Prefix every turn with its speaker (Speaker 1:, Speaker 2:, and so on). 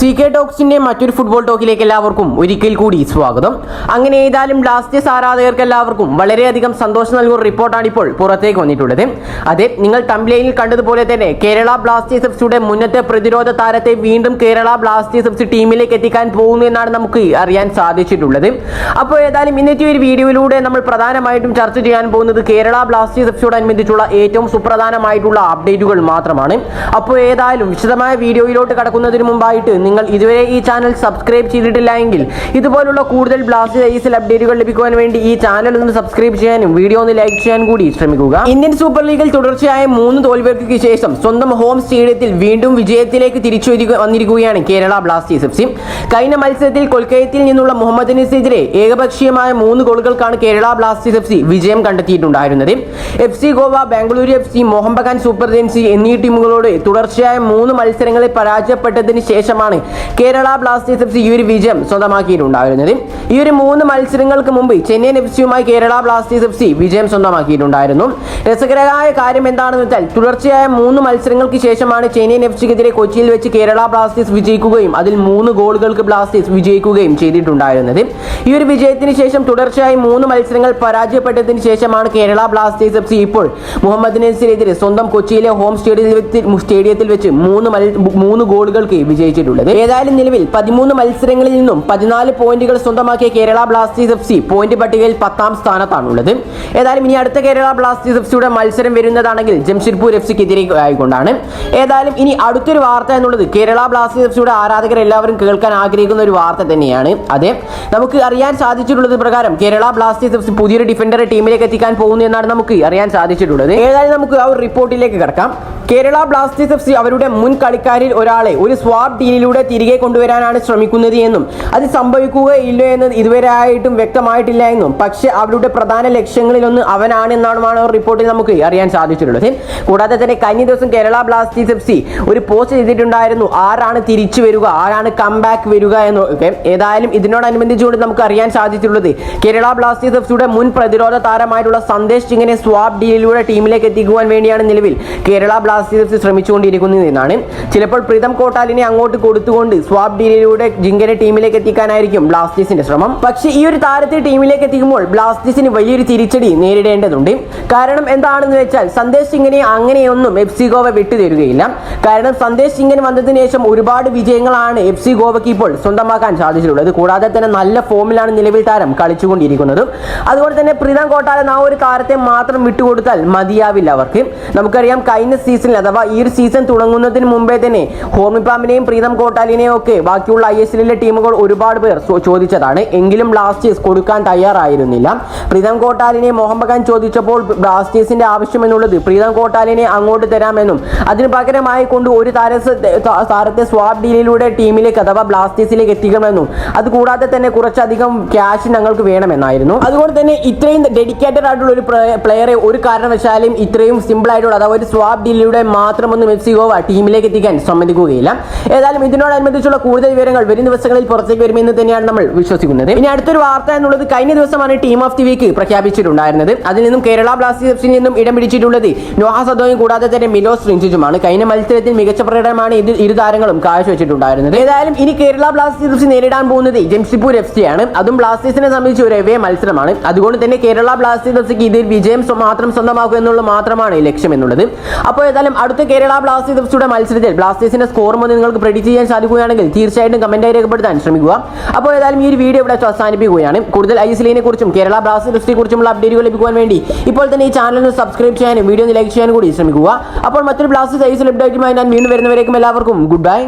Speaker 1: C K ടോക്സിന്റെ മറ്റൊരു football ടോക്കിലേക്ക് എല്ലാവർക്കും ഒരിക്കൽ കൂടി സ്വാഗതം. അങ്ങനെ ഏതായാലും ബ്ലാസ്റ്റേഴ്സ് ആരാധകർക്ക് എല്ലാവർക്കും വളരെയധികം സന്തോഷം നൽകുന്ന റിപ്പോർട്ടാണ് ഇപ്പോൾ പുറത്തേക്ക് വന്നിട്ടുള്ളത്. അതെ നിങ്ങൾ തംബ്ലൈനിൽ കണ്ടതുപോലെ തന്നെ കേരള ബ്ലാസ്റ്റേഴ്സ് എഫ്സിയുടെ മുന്നത്തെ പ്രതിരോധ താരത്തെ വീണ്ടും കേരള ബ്ലാസ്റ്റേഴ്സ് എഫ്സി ടീമിലേക്ക് എത്തിക്കാൻ പോകുന്നു എന്നാണ് നമുക്ക് അറിയാൻ സാധിച്ചിട്ടുള്ളത്. അപ്പോൾ ഏതായാലും ഇന്നത്തെ ഒരു വീഡിയോയിലൂടെ നമ്മൾ പ്രധാനമായിട്ടും ചർച്ച ചെയ്യാൻ പോകുന്നത് കേരള ബ്ലാസ്റ്റേഴ്സ് എഫ്സിയോടനുബന്ധിച്ചുള്ള ഏറ്റവും സുപ്രധാനമായിട്ടുള്ള അപ്ഡേറ്റുകൾ മാത്രമാണ്. അപ്പോൾ ഏതായാലും വിശദമായ വീഡിയോയിലോട്ട് കടക്കുന്നതിന് മുമ്പായിട്ട് നിങ്ങൾ ഇതുവരെ ഈ ചാനൽ സബ്സ്ക്രൈബ് ചെയ്തിട്ടില്ല എങ്കിൽ ഇതുപോലുള്ള കൂടുതൽ ബ്ലാസ്റ്റ് ഐസിൽ അപ്ഡേറ്റുകൾ ലഭിക്കുവാൻ വേണ്ടി ഈ ചാനൽ ഒന്ന് സബ്സ്ക്രൈബ് ചെയ്യാനും വീഡിയോ ഒന്ന് ലൈക്ക് ചെയ്യാൻ കൂടി ശ്രമിക്കുക. ഇന്ത്യൻ സൂപ്പർ ലീഗിൽ തുടർച്ചയായ മൂന്ന് തോൽവികൾക്ക് ശേഷം സ്വന്തം ഹോം സ്റ്റേഡിയത്തിൽ വീണ്ടും വിജയത്തിലേക്ക് തിരിച്ചു വന്നിരിക്കുകയാണ് കേരള ബ്ലാസ്റ്റേഴ്സ് എഫ് സി കഴിഞ്ഞ മത്സരത്തിൽ കൊൽക്കത്തയിൽ നിന്നുള്ള മുഹമ്മദ് നസീദിനെ ഏകപക്ഷീയമായ മൂന്ന് ഗോളുകൾക്കാണ് കേരള ബ്ലാസ്റ്റേഴ്സ് എഫ് സി വിജയം കണ്ടെത്തിയിട്ടുണ്ടായിരുന്നത്. F C Goa Bengaluru F C Mohun super giants എന്നീ ടീമുകളോട് തുടർച്ചയായ മൂന്ന് മത്സരങ്ങളിൽ പരാജയപ്പെട്ടതിന് ശേഷമാണ് കേരള ബ്ലാസ്റ്റേഴ്സ് എഫ് സി ഈ ഒരു വിജയം സ്വന്തമാക്കിയിട്ടുണ്ടായിരുന്നത്. ഈ ഒരു മൂന്ന് മത്സരങ്ങൾക്ക് മുമ്പ് ചെന്നൈയിൻ എഫ് സിയുമായി കേരള ബ്ലാസ്റ്റേഴ്സ് എഫ് സി വിജയം സ്വന്തമാക്കിയിട്ടുണ്ടായിരുന്നു. രസകരമായ കാര്യം എന്താണെന്ന് വെച്ചാൽ തുടർച്ചയായ മൂന്ന് മത്സരങ്ങൾക്ക് ശേഷമാണ് ചെന്നൈയിൻ എഫ് സിക്കെതിരെ കൊച്ചിയിൽ വെച്ച് കേരള ബ്ലാസ്റ്റേഴ്സ് വിജയിക്കുകയും അതിൽ മൂന്ന് ഗോളുകൾക്ക് ബ്ലാസ്റ്റേഴ്സ് വിജയിക്കുകയും ചെയ്തിട്ടുണ്ടായിരുന്നത്. ഈ ഒരു വിജയത്തിന് ശേഷം തുടർച്ചയായി മൂന്ന് മത്സരങ്ങൾ പരാജയപ്പെട്ടതിന് ശേഷമാണ് കേരള ബ്ലാസ്റ്റേഴ്സ് എഫ് സി ഇപ്പോൾ മുഹമ്മദ് നസീറിനെതിരെ സ്വന്തം കൊച്ചിയിലെ ഹോം സ്റ്റേഡിയത്തിൽ സ്റ്റേഡിയത്തിൽ വെച്ച് മൂന്ന് മൂന്ന് ഗോളുകൾക്ക് വിജയിച്ചിട്ടുള്ളത്. ഏതായാലും നിലവിൽ പതിമൂന്ന് മത്സരങ്ങളിൽ നിന്നും പതിനാല് പോയിന്റുകൾ സ്വന്തമാക്കിയ Kerala Blasters F C point പട്ടികയിൽ പത്താം സ്ഥാനത്താണുള്ളത്. ഏതായാലും ഇനി അടുത്ത കേരള ബ്ലാസ്റ്റേഴ്സ് എഫ് സിയുടെ മത്സരം വരുന്നതാണെങ്കിൽ ജംഷഡ്പൂർ എഫ് സിക്കെതിരെ ആയിക്കൊണ്ടാണ്. ഏതായാലും ഇനി അടുത്തൊരു വാർത്ത എന്നുള്ളത് കേരള ബ്ലാസ്റ്റേഴ്സ് എഫ് സിയുടെ ആരാധകർ എല്ലാവരും കേൾക്കാൻ ആഗ്രഹിക്കുന്ന ഒരു വാർത്ത തന്നെയാണ്. അതെ നമുക്ക് അറിയാൻ സാധിച്ചിട്ടുള്ളത് പ്രകാരം കേരള ബ്ലാസ്റ്റേഴ്സ് എഫ് സി പുതിയൊരു ഡിഫൻഡറെ ടീമിലേക്ക് എത്തിക്കാൻ പോകുന്നു എന്നാണ് നമുക്ക് അറിയാൻ സാധിച്ചിട്ടുള്ളത്. ഏതായാലും നമുക്ക് ആ ഒരു റിപ്പോർട്ടിലേക്ക് കിടക്കാം. കേരള ബ്ലാസ്റ്റേഴ്സ് എഫ് സി അവരുടെ മുൻ കളിക്കാരിൽ ഒരാളെ ഒരു സ്വാബ് ഡീലിലൂടെ തിരികെ കൊണ്ടുവരാനാണ് ശ്രമിക്കുന്നത് എന്നും അത് സംഭവിക്കുകയില്ലോ എന്ന് ഇതുവരെ ആയിട്ടും വ്യക്തമായിട്ടില്ല എന്നും. പക്ഷേ അവരുടെ പ്രധാന ലക്ഷ്യങ്ങളിലൊന്ന് അവനാണ് എന്നാണ് റിപ്പോർട്ടിൽ നമുക്ക് അറിയാൻ സാധിച്ചിട്ടുള്ളത്. കൂടാതെ തന്നെ കഴിഞ്ഞ ദിവസം കേരള ബ്ലാസ്റ്റേഴ്സ് എഫ് സി ഒരു പോസ്റ്റ് ചെയ്തിട്ടുണ്ടായിരുന്നു. ആരാണ് തിരിച്ചു വരിക ആരാണ് കംബാക്ക് വരിക എന്നൊക്കെ ഏതായാലും ഇതിനോടനുബന്ധിച്ചുകൊണ്ട് നമുക്ക് അറിയാൻ സാധിച്ചിട്ടുള്ളത് കേരള ബ്ലാസ്റ്റേഴ്സ് എഫ് സിയുടെ മുൻ പ്രതിരോധ താരമായിട്ടുള്ള സന്ദേശ് സിംഗിനെ സ്വാബ് ഡീലിലൂടെ ടീമിലേക്ക് എത്തിക്കുവാൻ വേണ്ടിയാണ് നിലവിൽ കേരള ബ്ലാസ്റ്റേഴ്സ് എഫ് സി ശ്രമിച്ചുകൊണ്ടിരിക്കുന്നത് എന്നാണ്. ചിലപ്പോൾ പ്രീതം കോട്ടാലിനെ അങ്ങോട്ട് കൊടുത്തുകൊണ്ട് സ്വാബ് ഡീലിലൂടെ ജിങ്കനെ ടീമിലേക്ക് എത്തിക്കാനായിരിക്കും ബ്ലാസ്റ്റേഴ്സിന്റെ ശ്രമം. പക്ഷേ ഈ ഒരു താരത്തെ ടീമിലേക്ക് എത്തിക്കുമ്പോൾ ബ്ലാസ്റ്റേഴ്സിന് വലിയൊരു തിരിച്ചടി നേരിടേണ്ടതുണ്ട്. കാരണം എന്താണെന്ന് വെച്ചാൽ സന്ദേശ് സിംഗിനെ അങ്ങനെയൊന്നും എഫ് സി ഗോവ വിട്ടുതരികയില്ല. കാരണം സന്ദേശ് സിംഗിന് വന്നതിന് ശേഷം ഒരുപാട് വിജയങ്ങളാണ് എഫ് സി ഗോവയ്ക്ക് ഇപ്പോൾ സ്വന്തമാക്കാൻ സാധിച്ചിട്ടുള്ളത്. കൂടാതെ തന്നെ നല്ല ഫോമിലാണ് നിലവിൽ താരം കളിച്ചുകൊണ്ടിരിക്കുന്നത്. അതുപോലെ തന്നെ പ്രീതം കോട്ടാലൻ ആ ഒരു താരത്തെ മാത്രം വിട്ടുകൊടുത്താൽ മതിയാവില്ല അവർക്ക്. നമുക്കറിയാം കഴിഞ്ഞ സീസണിൽ അഥവാ ഈ ഒരു സീസൺ തുടങ്ങുന്നതിന് മുമ്പേ തന്നെ ഹോമിപ്പാമിനെയും പ്രീതം കോട്ടാലിനെയും ഒക്കെ ബാക്കിയുള്ള ഐ എസ് എല്ലിലെ ടീമുകൾ ഒരുപാട് പേർ ചോദിച്ചതാണ്. എങ്കിലും ബ്ലാസ്റ്റേഴ്സ് കൊടുക്കാൻ തയ്യാറായിരുന്നില്ല. പ്രീതം കോട്ടാലിനെ ബഗാൻ ചോദിച്ചപ്പോൾ ബ്ലാസ്റ്റേഴ്സിന്റെ ആവശ്യമെന്നുള്ളത് പ്രീതം കോട്ടാലിനെ അങ്ങോട്ട് തരാമെന്നും അതിന് പകരമായി കൊണ്ട് ഒരു താര താരത്തെ സ്വാബ് ഡീലിലൂടെ ടീമിലേക്ക് അഥവാ ബ്ലാസ്റ്റേഴ്സിലേക്ക് എത്തിക്കണമെന്നും അതുകൂടാതെ തന്നെ കുറച്ചധികം ക്യാഷ് ഞങ്ങൾക്ക് വേണമെന്നായിരുന്നു. അതുകൊണ്ട് തന്നെ ഇത്രയും ഡെഡിക്കേറ്റഡ് ആയിട്ടുള്ള ഒരു പ്ലെയറെ ഒരു കാരണവശാലും ഇത്രയും സിമ്പിൾ ആയിട്ടുള്ള അഥവാ ഒരു സ്വാബ് ഡീലിലൂടെ മാത്രമൊന്നും എഫ് സി ഗോവ ടീമിലേക്ക് എത്തിക്കാൻ സമ്മതിക്കുകയില്ല. ഏതായാലും ഇതിനോടനുബന്ധിച്ചുള്ള കൂടുതൽ വിവരങ്ങൾ വരും ദിവസങ്ങളിൽ പുറത്തേക്ക് വരുമെന്ന് തന്നെയാണ് നമ്മൾ വിശ്വസിക്കുന്നത്. ഇനി അടുത്തൊരു വാർത്ത എന്നുള്ളത് കഴിഞ്ഞ ദിവസമാണ് ടീം ഓഫ് ദി വീക്ക് പ്രഖ്യാപിച്ചിട്ടുണ്ടായിരുന്നത്. അതിൽ നിന്നും കേരള ബ്ലാസ്റ്റേഴ്സിൽ നിന്നും ഇടം പിടിച്ചിട്ടുള്ളത് നോഹ സദോയും കൂടാതെ തന്നെ മിലോസ് റിഞ്ചിജുമാണ് കഴിഞ്ഞ മത്സരത്തിൽ മികച്ച പ്രകടനമാണ് ഇത് ഇരു താരങ്ങളും കാഴ്ചവെച്ചിട്ടുണ്ടായിരുന്നത്. ഏതായാലും ഇനി കേരള ബ്ലാസ്റ്റേഴ്സ് നേരിടാൻ പോകുന്നത് ജംഷിപ്പൂർ എഫ് സി ആണ് അതും ബ്ലാസ്റ്റേഴ്സിനെ സംബന്ധിച്ച് ഒരു എവേ മത്സരമാണ്. അതുകൊണ്ട് തന്നെ കേരള ബ്ലാസ്റ്റേഴ്സ് എഫ് സിക്ക് ഇതിൽ വിജയം മാത്രം സ്വന്തമാക്കുക എന്നുള്ളത് മാത്രമാണ് ലക്ഷ്യം എന്നുള്ളത് അപ്പോൾ ഏതായാലും അടുത്ത കേരള ബ്ലാസ്റ്റേഴ്സ് എഫ് സിയുടെ മത്സരത്തിൽ ബ്ലാസ്റ്റേഴ്സിന്റെ സ്കോർ മുതൽ നിങ്ങൾക്ക് പ്രെഡിക്റ്റ് ചെയ്യാൻ സാധിക്കുകയാണെങ്കിൽ തീർച്ചയായിട്ടും കമന്റായി രേഖപ്പെടുത്താൻ ശ്രമിക്കുക. അപ്പോൾ ഏതായാലും ഈ ഒരു വീഡിയോ ഇവിടെ അവസാനിപ്പിക്കുകയാണ്. കൂടുതൽ ഐ എസ് എല്ലിനെ കുറിച്ചും കേരള ബ്ലാസ് എഫ് കുറിച്ചുള്ള അപ്ഡേറ്റുകൾ ലഭിക്കുവാൻ വേണ്ടി ഇപ്പോൾ തന്നെ ഈ ചാനൽ ഒന്ന് സബ്സ്ക്രൈബ് ചെയ്യാനും വീഡിയോ ലൈക്ക് ചെയ്യാനും കൂടി ശ്രമിക്കുക. അപ്പോൾ മറ്റൊരു ബ്ലാസ്റ്റേഴ്സ് ഐ എസ് അപ്ഡേറ്റുമായി ഞാൻ വീണ്ടും വരുന്നവരേക്കും എല്ലാവർക്കും ഗുഡ് ബൈ